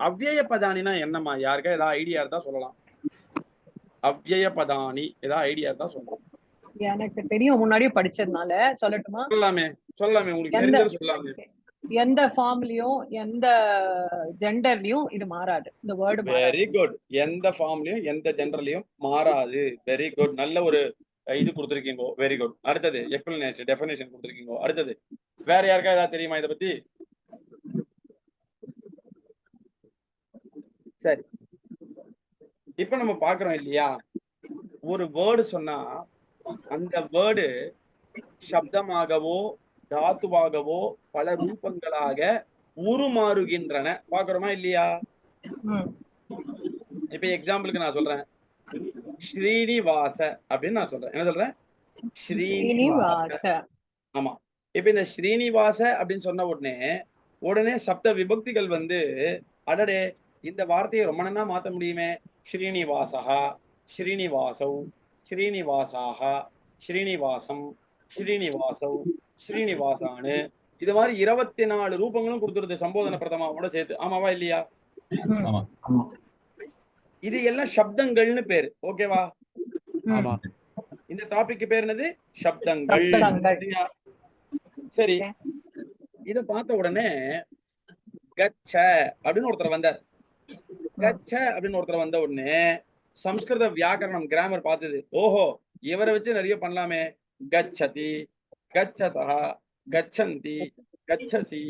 அவ்யய பதானினா என்னம்மா? யாருக்கா ஏதாவது ஐடியா இருந்தா சொல்லலாம். அவ்யய பதானி ஏதாவது ஐடியா இருந்தா சொல்லலாம். எனக்கு தெரியும் முன்னாடியே படிச்சதுனால சொல்லட்டுமா? சொல்லலாமே சொல்லலாமே உங்களுக்கு தெரிஞ்சது சொல்லலாமே. எந்த ஃபார்ம்லயும் எந்த ஜெண்டர்லயும் இது மாறாது. இந்த வேர்டு வெரி குட் எந்த ஃபார்ம்லயும் எந்த ஜென்ரலையும் மாறாது. வெரி குட் நல்ல ஒரு இது கொடுத்துருக்கீங்க. வெரி குட் அடுத்தது எக்ஸ்பிளனேஷன் டெஃபினேஷன் கொடுத்துருக்கீங்க. அடுத்தது வேற யாருக்கா ஏதாவது தெரியுமா இதை பத்தி? சரி. இப்ப நம்ம பாக்குறோம் இல்லையா? ஒரு வேர்டு சொன்னா அந்த வேர்டு சப்தமாகவோ தாத்துவாகவோ பல ரூபங்களாக உருமாறுகின்றன. பாக்குறோமா இல்லையா? இப்ப எக்ஸாம்பிளுக்கு நான் சொல்றேன். ஸ்ரீனிவாச அப்படின்னு நான் சொல்றேன். என்ன சொல்றேன்? ஸ்ரீனிவாச. ஸ்ரீனிவாச. ஆமா. இப்ப இந்த ஸ்ரீனிவாச அப்படின்னு சொன்ன உடனே உடனே சப்த விபக்திகள் வந்து அடடே இந்த வார்த்தையை ரொம்ப நன்னா மாத்த முடியுமே? ஸ்ரீனிவாசகா ஸ்ரீனிவாசௌ ஸ்ரீனிவாசாக ஸ்ரீனிவாசம் ஸ்ரீனிவாசௌ ஸ்ரீனிவாசானு. இது மாதிரி இருபத்தி நாலு ரூபங்களும் கொடுத்துருது சம்போதன பிரதமாவோட சேர்த்து. ஆமாவா இல்லையா? இது எல்லாம் சப்தங்கள்னு பேரு. ஓகேவா? இந்த டாபிக் பேர் என்னது? சப்தங்கள்? சரி. இத பார்த்த உடனே கச்ச அப்படின்னு ஒருத்தர் வந்தார். கச்ச அப்படின்னு ஒருத்தர் வந்த உடனே சம்ஸ்கிருத வியாக்கரணம் கிராமர் பார்த்தது. ஓஹோ இவரை வச்சு நிறைய பண்ணலாமே. கச்சதி கச்சதா கச்சந்தி கச்சசி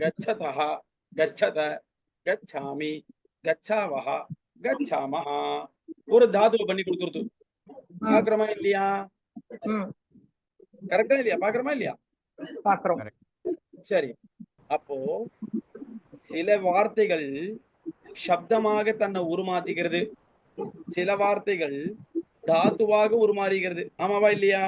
கச்சதா கச்சத கச்சாமி கச்சாவஹா கச்சாமஹா. ஒரு தாதுவை பண்ணி கொடுத்துருது. பாக்குறோமா இல்லையா? கரெக்டா இல்லையா? பாக்குறோமா இல்லையா? பாக்குறோம் சரி. அப்போ சில வார்த்தைகள் சப்தமாக தன்னை உருமாத்திக்கிறது சில வார்த்தைகள் தாத்துவாக உருமாறுகிறது. ஆமாவா இல்லையா?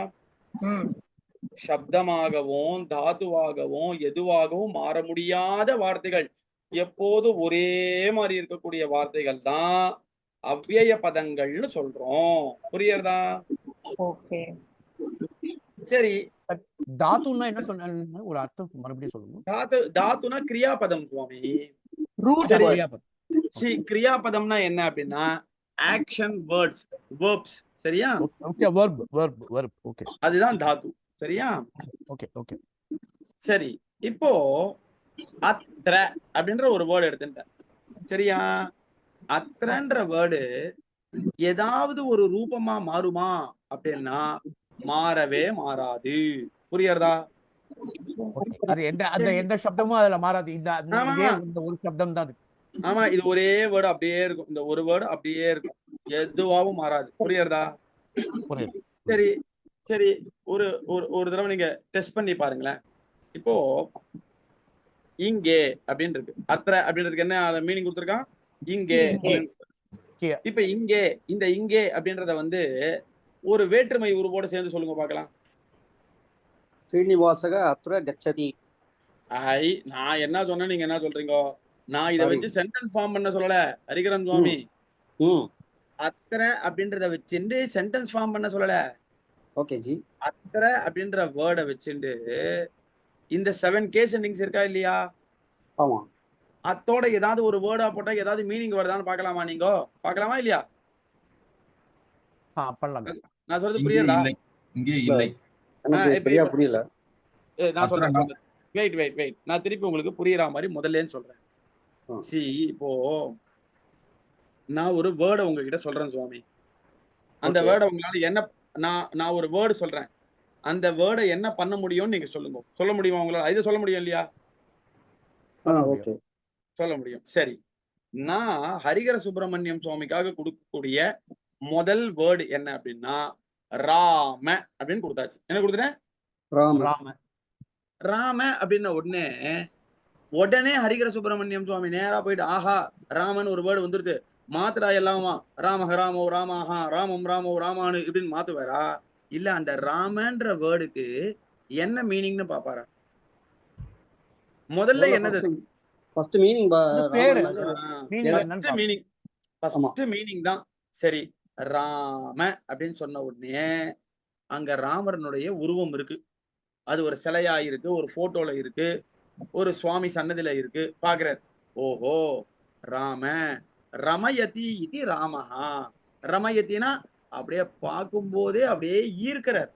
சப்தமாகவும் தாத்துவாகவும் எதுவாகவும் மாற முடியாத வார்த்தைகள். எப்போதும் ஒரே மாதிரி இருக்கக்கூடிய வார்த்தைகள் தான் அவ்யய பதங்கள்னு சொல்றோம். புரியுறதா ஓகே. சரி. தாத்துன்னா என்ன சொன்ன ஒரு அர்த்தம் மறுபடியும் சொல்லுங்க. தாத்து தாத்துனா கிரியாபதம் சுவாமி. சி கிரியாபதம்னா என்ன அப்படின்னா ஆக்ஷன் வேர்ட்ஸ் வேர்ப்ஸ் சரியா? Okay verb verb verb okay அதுதான் தாத்து சரியா? ஓகே ஓகே சரி. இப்போ அத்ர அப்படின்ற ஒரு வேர்டு எடுத்துட்டேன். சரியா? அத்ரன்ற வேர்டு ஏதாவது ஒரு ரூபமா மாறுமா அப்படின்னா மாறவே மாறாது. புரியுறதா அது எந்த அந்த எந்த சப்தமும் அதுல மாறாது. இந்த ஒரு சப்தம் தான் அது. ஆமா இது ஒரே வேர்டு அப்படியே இருக்கும். இந்த ஒரு வேர்டு அப்படியே இருக்கும். எதுவாகவும் மாறாது. புரியுறதா புரியுது. சரி சரி. ஒரு ஒரு ஒரு தடவை நீங்க டெஸ்ட் பண்ணி பாருங்களேன். இப்போ இங்கே அப்படின்னு இருக்கு அத்திர அப்படின்றதுக்கு என்ன மீனிங் கொடுத்துருக்கான்? இங்கே. இப்ப இங்கே இந்த இங்கே அப்படின்றத வந்து ஒரு வேற்றுமை உருவோட சேர்ந்து சொல்லுங்க பார்க்கலாம். ஸ்ரீனிவாசக அத்திர கச்சதி ஐ நான் என்ன சொன்னேன்? நீங்க என்ன சொல்றீங்க? நான் இத. வச்சு சென்டென்ஸ் ஃபார்ம் பண்ண சொல்லல. ஹரிகரன் சுவாமி. ம். அத்திர அப்படின்றத வச்சுட்டு சென்டென்ஸ் ஃபார்ம் பண்ண சொல்லல. ஓகே ஜி. அத்திர அப்படின்ற வேர்டை வச்சுட்டு இந்த செவன் கேஸ் எண்டிங்ஸ் இருக்கா இல்லையா? ஆமா. அத்தோட ஏதாவது ஒரு வேர்டா போட்டா ஏதாவது மீனிங் வருதான்னு பார்க்கலாமா நீங்க? பார்க்கலாமா இல்லையா? பண்ணலாம் நான் சொல்றது இல்லை. இங்கே இல்லை. சரியா புரியல. நான் சொல்றேன். வெயிட் வெயிட் வெயிட் நான் திருப்பி உங்களுக்கு புரியுற மாதிரி முதல்லேன்னு சொல்றேன். சி இப்போ நான் ஒரு வேர்டை உங்ககிட்ட சொல்றேன் சுவாமி. அந்த. வேர்டை உங்களால என்ன நான் நான் ஒரு வேர்டு சொல்றேன். அந்த வேர்டை என்ன பண்ண முடியும்னு நீங்க சொல்லுங்க. சொல்ல முடியுமா உங்களால? இது சொல்ல முடியும் இல்லையா? சொல்ல முடியும். சரி. நான் ஹரிகர சுப்பிரமணியம் சுவாமிக்காக கொடுக்கக்கூடிய முதல் வேர்டு என்ன அப்படின்னா ராம அப்படின்னு கொடுத்தாச்சு. என்ன கொடுத்துட்டேன் ராம. ராம. ராம அப்படின்ன உடனே உடனே ஹரிகர சுப்பிரமணியம் சுவாமி நேரா போயிட்டு ஆஹா ராமன் ஒரு வேர்டு வந்துருது. மாத்துடா எல்லாமா ராமஹ ராமோ ராமாஹா ராமம் ராமோ ராமானு இப்படின்னு மாத்துவாரா? இல்ல அந்த ராமன்ற வேர்டுக்கு என்ன மீனிங்னு பாப்பாரா? முதல்ல என்னது? First meaning. Meaning first meaning தான். சரி ராம அப்படின்னு சொன்ன உடனே அங்க ராமரனுடைய உருவம் இருக்கு. அது ஒரு சிலையா இருக்கு ஒரு போட்டோல இருக்கு. ஒரு சுவாமி சன்னதில இருக்கு பாக்குறாரு. ஓஹோ ராம ரமயதி இது ராமஹா. ரமயத்தினா அப்படியே பார்க்கும்போதே அப்படியே ஈர்க்கிறார்.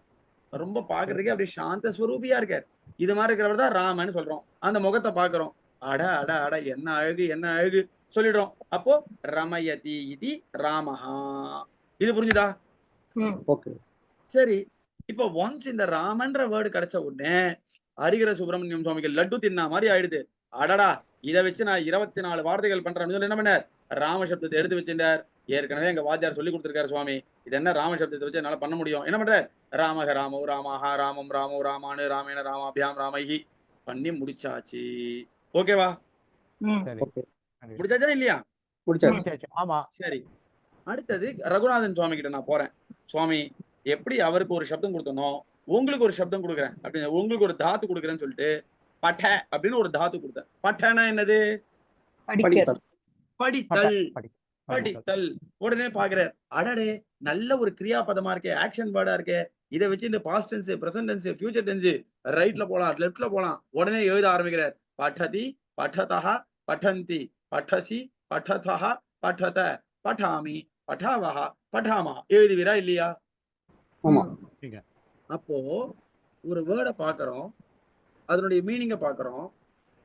ரொம்ப பாக்குறதுக்கே அப்படியே சாந்த ஸ்வரூபியா இருக்கார். இது மாதிரி இருக்கிறவர் தான் ராமன்னு சொல்றோம். அந்த முகத்தை பாக்குறோம் அட அட அட என்ன அழகு என்ன அழகு சொல்லிடுறோம். அப்போ ரமயதி இது ராமஹா. இது புரிஞ்சுதா? சரி இப்போ ஒன்ஸ் இந்த ராமன்ற வேர்டு கிடைச்ச உடனே ஹரிகர சுப்பிரமணியம் சுவாமிக்கு லட்டு தின்னா மாதிரி ஆயிடுது. அடடா இதை வச்சு நான் இருபத்தி நாலு வார்த்தைகள் பண்றேன்னு சொல்லி என்ன பண்ணார்? ராம சப்தத்தை எடுத்து வச்சிருந்தார். ஏற்கனவே எங்க வாத்தியார் சொல்லி கொடுத்திருக்காரு சுவாமி. இது என்ன ராம சப்தத்தை வச்சு என்னால பண்ண முடியும்? என்ன பண்றார்? ராமக ராமோ ராமஹா ராமம் ராமோ ராமானு ராமேண ராமாபியாம் ராமைஹி பண்ணி முடிச்சாச்சு. ஓகேவா? ம். சரி. ஓகே. முடிச்சாச்சா இல்லையா? சரி. அடுத்தது ரகுநாதன் சுவாமி கிட்ட நான் போறேன். சுவாமி எப்படி அவருக்கு ஒரு சப்தம் கொடுத்தனோ உங்களுக்கு ஒரு சப்தம் கொடுக்குறேன். அப்படின்னு உங்களுக்கு ஒரு தாத்து கொடுக்குறேன்னு சொல்லிட்டு பட்ட அப்படின்னு ஒரு தாத்து கொடுத்தார் பட்டனா என்னது? படித்தல். படித்தல். உடனே பாக்குறார் அடடே நல்ல ஒரு கிரியாபதமா இருக்கே ஆக்ஷன் வேர்டா இருக்கே. இதை வச்சு இந்த past tense present tense future tense ரைட்ல போலாம் லெப்ட்ல போலாம். உடனே எழுத ஆரம்பிக்கிறார். பட்டதி பட்டதா பட்டந்தி. பட்டசி பட்டதா பட்டத. பட்டாமி பட்டாவஹா பட்டாமா எழுதுவீரா இல்லையா? ஆமா. அப்போ ஒரு வேர்டை பாக்குறோம் அதனுடைய மீனிங்கை பாக்குறோம்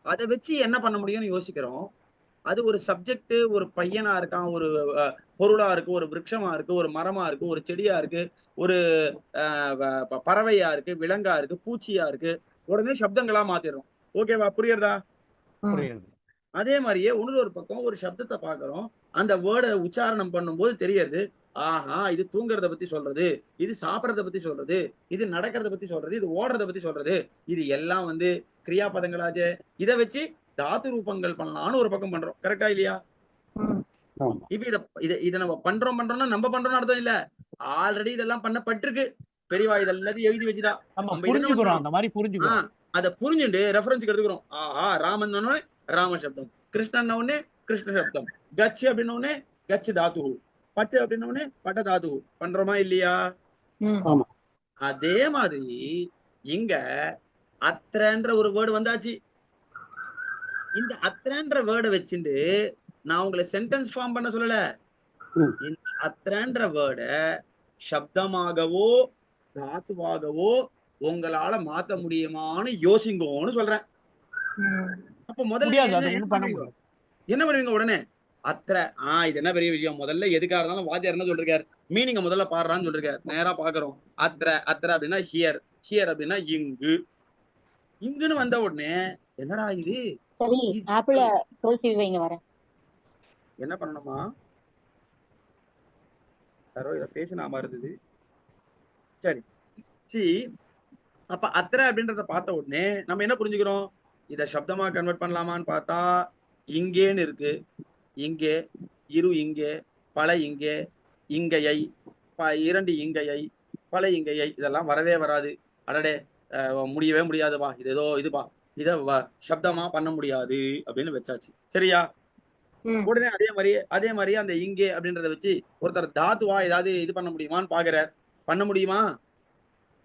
அதை வச்சு என்ன பண்ண முடியும்னு யோசிக்கிறோம். அது ஒரு சப்ஜெக்ட் ஒரு பையனா இருக்கான் ஒரு பொருளா இருக்கு ஒரு விருட்சமா இருக்கு ஒரு மரமா இருக்கு ஒரு செடியா இருக்கு ஒரு பறவையா இருக்கு விலங்கா இருக்கு பூச்சியா இருக்கு. உடனே சப்தங்களா மாத்திடுறோம். ஓகேவா புரியுறதா? புரியுது. அதே மாதிரியே இன்னொரு ஒரு பக்கம் ஒரு சப்தத்தை பார்க்கறோம். அந்த வேர்டை உச்சாரணம் பண்ணும்போது தெரியறது ஆஹா இது தூங்குறத பத்தி சொல்றது இது சாப்பிடறத பத்தி சொல்றது இது நடக்கிறத பத்தி சொல்றது இது ஓடுறத பத்தி சொல்றது. இது எல்லாம் வந்து கிரியாபதங்களாச்சே. இதை வச்சு தாத்து ரூபங்கள் பண்ணலாம்னு ஒரு பக்கம் பண்றோம். கரெக்டா இல்லையா? இப்ப இத இத இத நம்ம பண்றோம் பண்றோம்னா நம்ம பண்றோம்னு அர்த்தம் இல்ல. ஆல்ரெடி இதெல்லாம் பண்ணப்பட்டிருக்கு. பெரியவா இதெல்லாத்தையும் எழுதி வச்சுட்டா. புரிஞ்சுக்கிறோம்? அந்த மாதிரி புரிஞ்சுக்கிறோம். அத புரிஞ்சுட்டு ரெஃபரன்ஸ் எடுத்துக்கிறோம். ஆஹா ராமன் உடனே ராம சப்தம். கிருஷ்ணன் உடனே கிருஷ்ண சப்தம். கச்சு அப்படின்ன உடனே கச்சு தாத்து பட்டு அப்படின்ன உடனே பட்ட தாத்து பண்றோமா இல்லையா? அதே மாதிரி இங்க அத்திரன்ற ஒரு வேர்டு வந்தாச்சு. இந்த அத்திரன்ற வேர்டை வச்சுட்டு நான் உங்களை சென்டென்ஸ் ஃபார்ம் பண்ண சொல்லல. இந்த அத்திரன்ற வேர்டை சப்தமாகவோ தாத்துவாகவோ உங்களால மாத்த முடியுமான்னு யோசிங்கோன்னு சொல்றேன். அப்ப முதல்ல என்ன பண்ணுவீங்க உடனே? அத்திர ஆஹ் இது என்ன பெரிய விஷயம்? முதல்ல எதுக்காக இருந்தாலும் வாத்தியார் என்ன சொல்றாரு மீனிங்க முதல்ல பாடுறான்னு சொல்றாரு நேரா பாக்குறோம். அத்திர அத்திர அப்படின்னா ஹியர் ஹியர் அப்படின்னா இங்கு. இங்குன்னு வந்த உடனே என்னடா இது? என்ன பண்ணணுமா? யாரோ இதை பேசினா மாதிரி இருந்தது. சரி. சி அப்ப அத்திர அப்படின்றத பார்த்த உடனே நம்ம என்ன புரிஞ்சுக்கிறோம்? இத சப்தமா கன்வெர்ட் பண்ணலாமான்னு பார்த்தா இங்கேன்னு இருக்கு. இங்கே இரு இங்கே பல இங்கே இங்கையை ப- இரண்டு இங்கையை பல இங்கையை இதெல்லாம் வரவே வராது. அடடே முடியவே முடியாதுப்பா. இது ஏதோ இதுப்பா. இத வ- சப்தமா பண்ண முடியாது அப்படின்னு வச்சாச்சு. சரியா? உடனே அதே மாதிரி அதே மாதிரி அந்த இங்கே அப்படின்றத வச்சு ஒருத்தர் தாத்துவா ஏதாவது இது பண்ண முடியுமான்னு பாக்குறார். பண்ண முடியுமா?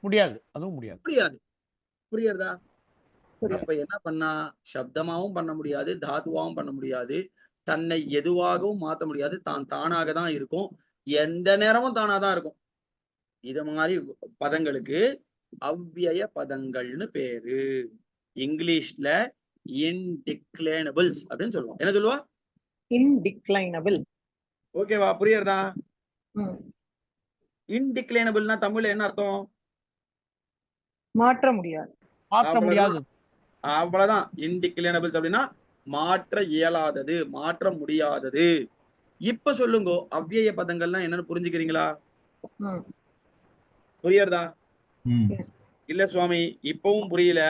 முடியாது. அதுவும் முடியாது. முடியாது. புரியுறதா. அப்ப என்ன பண்ணா? சப்தமாவும் பண்ண முடியாது தாத்துவாவும் பண்ண முடியாது. தன்னை எதுவாகவும் மாத்த முடியாது. தான் தானாக தான் இருக்கும். எந்த நேரமும் தானா தான் இருக்கும். இது மாதிரி பதங்களுக்கு அவ்விய பதங்கள்னு பேரு. இங்கிலீஷ்ல இன்டிக்ளேனபிள்ஸ் அப்படின்னு சொல்லுவோம். என்ன சொல்லுவா? இன்டிக்ளைனபிள் ஓகேவா? புரியுறதா? இன்டிக்ளைனபிள்னா தமிழ்ல என்ன அர்த்தம்? மாற்ற முடியாது. மாற்ற. முடியாது. அவ்வளவுதான். இன்டிக்ளைனபிள்ஸ் அப்படின்னா மாற்ற இயலாதது மாற்ற முடியாதது. இப்ப சொல்லுங்க அவ்விய பதங்கள்லாம் என்னன்னு புரிஞ்சுக்கிறீங்களா? புரியுறதா இல்ல சுவாமி இப்பவும் புரியல.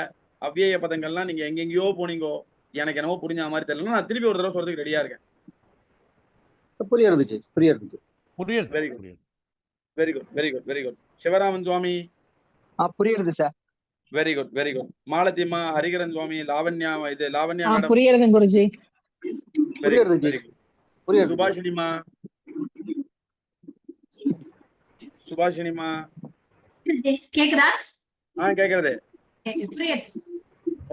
அவ்விய பதங்கள்லாம் நீங்க எங்கெங்கயோ போனீங்கோ எனக்கு என்னவோ புரிஞ்ச மாதிரி தெரியல நான் திருப்பி ஒரு தடவை சொல்றதுக்கு ரெடியா இருக்கேன். புரியுறது புரியுறது Very good. புரியுது. Very good very good very good Sivaraman Swami. ஆ புரியுது sir. Very good very good மாலத்திம்மா Hariharan Swami Lavanya இது லாவண்யா மேடம் புரியுறதுங்க குருஜி. புரியுறது ஜி. புரியுறது சுபாஷினிமா. சுபாஷினிமா. கேக்குதா? ஆ கேக்குறது. புரியுது.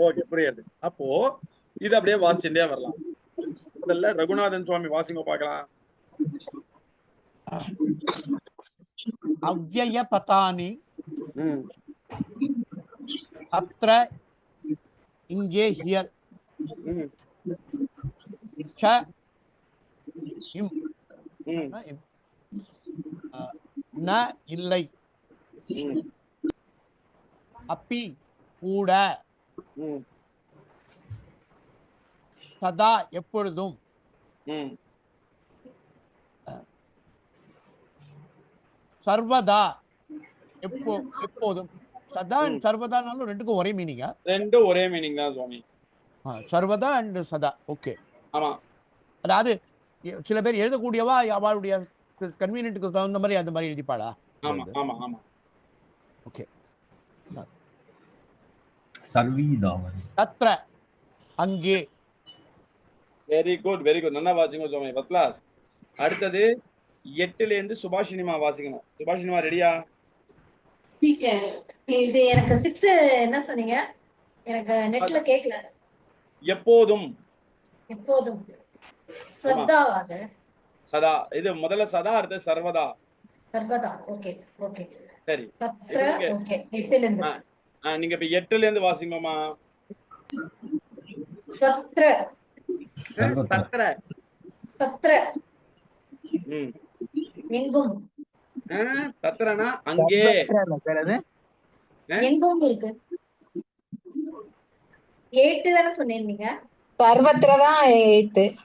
ஓகே புரியுது. அப்போ இது அப்படியே வாசிச்சுட்டே வரலாம். முதல்ல ரகுநாதன் சுவாமி வாசிங்க பார்க்கலாம். அவ்வய பதானி. ம் அத்திர இங்கே ஹியர் இம் ந இல்லை அப்பி கூட சதா எப்பொழுதும் சர்வதா எப்போ எப்போதும் சதா அண்ட் சர்வதானாலும் ரெண்டுக்கும் ஒரே மீனிங்கா ரெண்டும் ஒரே மீனிங் தான் சுவாமி சர்வதா அண்ட் சதா. ஓகே. ஆமா. அதாவது சில பேர் எழுதக்கூடியவா அவளுடைய கன்வீனியன்ட்டுக்கு தகுந்த மாதிரி அந்த மாதிரி எழுதிப்பாளா? ஆமா ஆமா ஆமா. சர்வீதாவன் தத்ர. அங்கே. வெரி குட் வெரி குட் நல்லா வாசிங்க சுவாமி ஃபர்ஸ்ட் கிளாஸ் அடுத்தது எட்டுல இருந்து சுபாஷினிமா வாசிக்கணும். சுபாஷினிமா ரெடியா இது எனக்கு சிக்ஸ் என்ன சொன்னீங்க? எனக்கு நெட்ல கேக்கல. எப்போதும். எப்போதும். ஸ்ரத்தாவாது சதா இது முதல்ல சதா அடுத்து சர்வதா. சர்வதா. Okay okay. சரி. தத்ர இருக்கு. ஓகே. எட்டுல இருந்து ஆ. ஆ, நீங்க இப்ப எட்டுல இருந்து வாசிங்கம்மா. தத்ர தத்ர ம். எங்கும். தத்ரனா அங்கே. சார் அது? எங்கும் இருக்கு? எயிட்டு தானே சொன்னீங்க? சர்வத்திரதான் இருந்து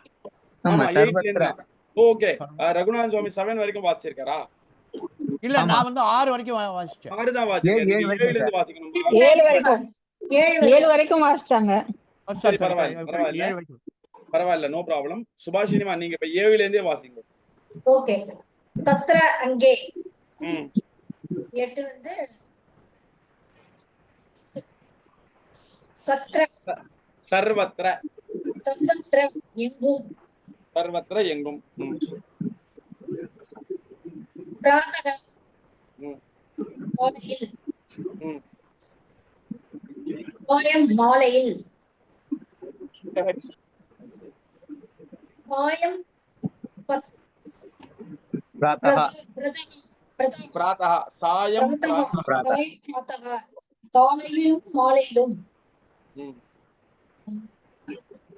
ஓகே. ரகுநாதன் சுவாமி செவன் வரைக்கும் வாசிச்சிருக்காரா? இல்ல. நான் வந்து ஆறு வரைக்கும் வா- வாசிச்சேன். ஆறு தான் இருந்து வாசிக்கணும். ஏழு வரைக்கும். ஏழு வரைக்கும். வாசிச்சாங்க. சரி, பரவாயில்ல, பரவாயில்ல. பரவாயில்ல நோ ப்ராப்ளம் சுபாஷினிமா நீங்க இப்ப ஏழுல இருந்தே வாசிங்க. ஓகே. தத்ர அங்கே. எட்டு வந்து ஸ்வத்ர சர்வத்ர. தத்வத்ர எங்கும். சர்வத்ர எங்கும். ம். பிராத்தக ம். மாலையில். காயம் மாலையில். பிராத்தः பிராத்தः சாயம். பிராத்தः. காலையிலும் மாலையிலும் ம்.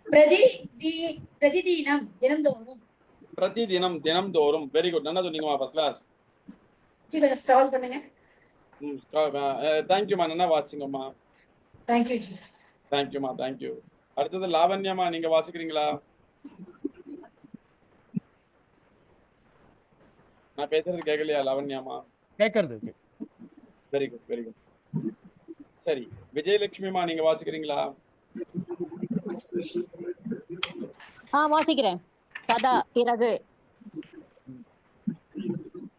பிரதி பிரதிதினம் தினந்தோறும் பிரதி தினம் தினம் தோறும் வெரி குட் நல்லா சொன்னீங்கம்மா ஃபர்ஸ்ட் கிளாஸ் கொஞ்சம் ஸ்க்ரால் பண்ணுங்க. ம். தேங்க்யூமா நல்லா வாசிங்கம்மா தேங்க்யூ ஜி தேங்க்யூமா தேங்க்யூ அடுத்தது லாவண்யம்மா நீங்க வாசிக்கிறீங்களா? நான் பேசுறது கேட்கலையா லாவண்யாமா? கேட்கறது. வெரி குட் வெரி குட் சரி விஜயலட்சுமிமா நீங்க வாசிக்கிறீங்களா? ஆ வாசிக்கிறேன். ததா பிறகு.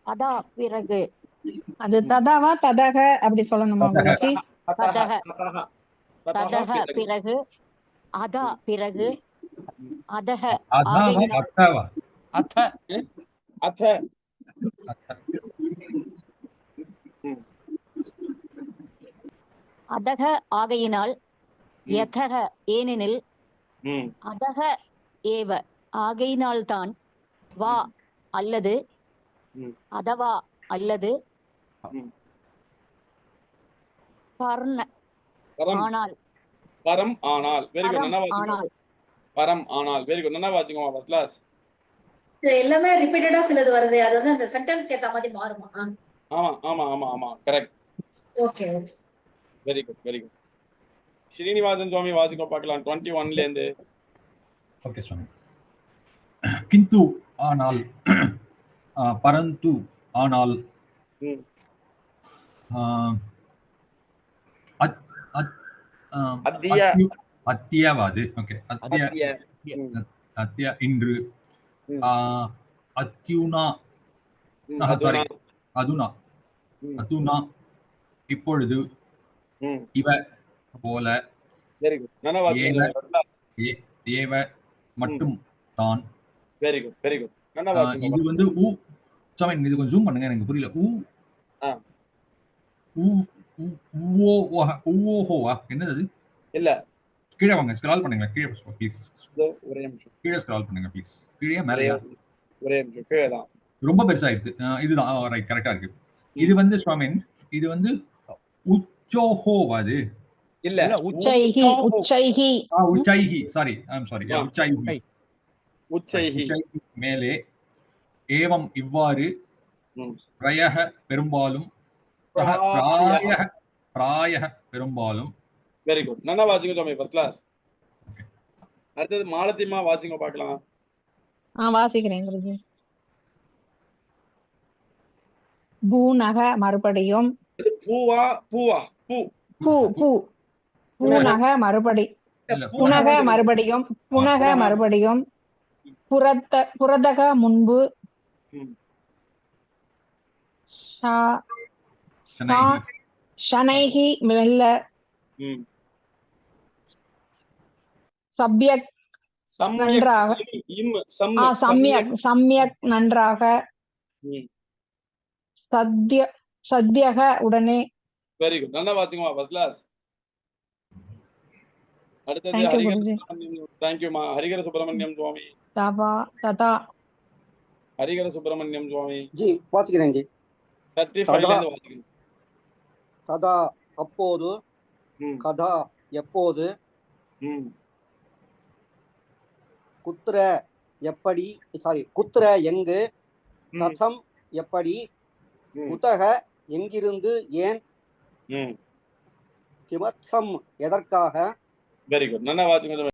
அதா பிறகு. அது ததாவா ததக அப்படி சொல்லணுமா ததக. ததக பிறகு. அதா பிறகு. அதக அத்த அத்த. அதக ஆகையினால் யதக ஏனெனில் அதக ஏவ ஆகையினால்தான் வா அல்லது. அதவா அல்லது. பர்ண ஆனால். பரம் ஆனால். வெரி குட் நல்லா பரம் ஆனால். வெரி குட் நல்லா வாசிங்கம்மா ஃபர்ஸ்ட் கிளாஸ் எல்லாமே ரிப்பீட்டடா சிலது வருது. அது வந்து அந்த சென்டென்ஸ்க்கு ஏத்த மாதிரி மாறுமா? ஆமா ஆமா ஆமா ஆமா. Correct okay okay very good very good Srinivasan Swami வாசிக்க பார்க்கலாம். டுவெண்ட்டி ஒன்ல இருந்து. ஓகே சுவாமி. கிந்து ஆனால் பரந்து ஆனால் அத்தியவாது. ஓகே அத்திய அத்திய. இன்று அத்யுனா. sorry. அதுனா. அதுனா இப்பொழுது. இவ போல ஏவ மட்டும் தான். வெரி குட் வெரி குட் இது வந்து ஊ சாமி இது கொஞ்சம் ஜூம் பண்ணுங்க எனக்கு புரியல. ஊ என்னது இல்ல. கீழே வாங்க ஸ்க்ரால் பண்ணுங்க கீழே ப்ளீஸ் ஒரே நிமிஷம். கீழே ஸ்க்ரால் பண்ணுங்க ப்ளீஸ் கீழே மேலையா ஒரே நிமிஷம் கீழே தான். ரொம்ப பெருசாயிடுது அஹ் இதுதான். ரைட் கரெக்டா இருக்கு. இது வந்து சுவாமின் இது வந்து உச்சோஹோ அது? இல்ல. இல்ல, உச்ச- உச்சைஹி. உச்சைஹி. ஆ, உச்சைஹி. சாரி ஐம் சாரி ஆ. உச்சைஹி. உச்சைஹி. மேலே ஏவம் இவ்வாறு. பிரயக பெரும்பாலும் பிராயः. பிராயக பிராயக பெரும்பாலும். வெரி குட் நல்லா வாசிங்க சுவாமி ஃபர்ஸ்ட் கிளாஸ் அடுத்தது மாலத்தியமா வாசிங்க பார்க்கலாம். ஆ வாசிக்கிறேன் குருஜி. பூநக மறுபடியும். பூவா பூவா? பூ. பூ பூ. பூநக மறுபடி. புனக மறுபடியும். புனக. மறுபடியும். புறத்த புறதக முன்பு. ம். ஷா- சென்னை. ஷனைஹி மெல்ல. சப்யக் நன்றாக. சம்யக் சம்யக் நன்றாக. சத்ய சத்யக உடனே. வெரி குட் நல்லா வாசிங்கம்மா ஃபர்ஸ்ட் கிளாஸ் அடுத்தது ஹரிகர தேங்க்யூமா ஹரிகர சுப்பிரமணியம். சுவாமி. தபா ததா. ஹரிகர சுப்பிரமணியம் சுவாமி. ஜி வாசிக்கிறேன் ஜி. தேர்ட்டி ஃபைவ்ல ததா. இருந்து வாசிக்கணும் ததா அப்போது. கதா எப்போது? ம். குத்திர எப்படி சாரி குத்திர எங்கு. கதம் எப்படி ம். குத்தக எங்கிருந்து ஏன் கிமர்த்தம் எதற்காக வெரி குட் நல்லா வாசிங்க